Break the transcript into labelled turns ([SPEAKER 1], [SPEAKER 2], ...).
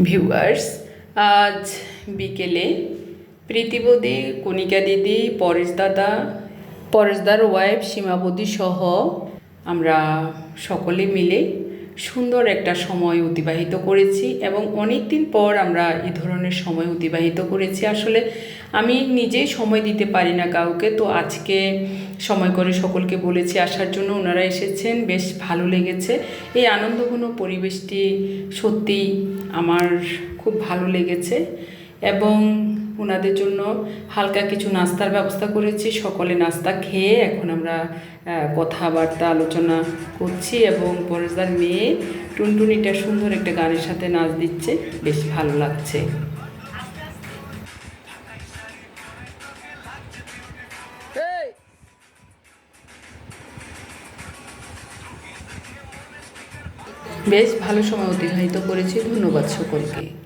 [SPEAKER 1] Viewers আজ বিকেলে প্রীতিবদী কণিকা দিদি, পরেশ দাদা পরেশদার ওয়াইফ সীমাবতী সহ আমরা সকলে মিলে সুন্দর একটা সময় অতিবাহিত করেছি এবং অনেক দিন পর আমরা এ ধরনের সময় অতিবাহিত করেছি। আসলে আমি নিজেই সময় দিতে পারি না কাউকে। তো আজকে সময় করে সকলকে বলেছি, আসার জন্য ওনারা এসেছেন, বেশ ভালো লেগেছে। এই আনন্দঘন পরিবেশটি সত্যিই আমার খুব ভালো লেগেছে এবং ওনাদের জন্য হালকা কিছু নাস্তার ব্যবস্থা করেছি। সকলে নাস্তা খেয়ে এখন আমরা কথাবার্তা আলোচনা করছি এবং পরেশদার মেয়ে টুনটুনিটা সুন্দর একটা গানের সাথে নাচ দিচ্ছে। বেশ ভালো লাগছে। বেশ ভালো সময় অতিবাহিত করেছি। ধন্যবাদ সকলকে।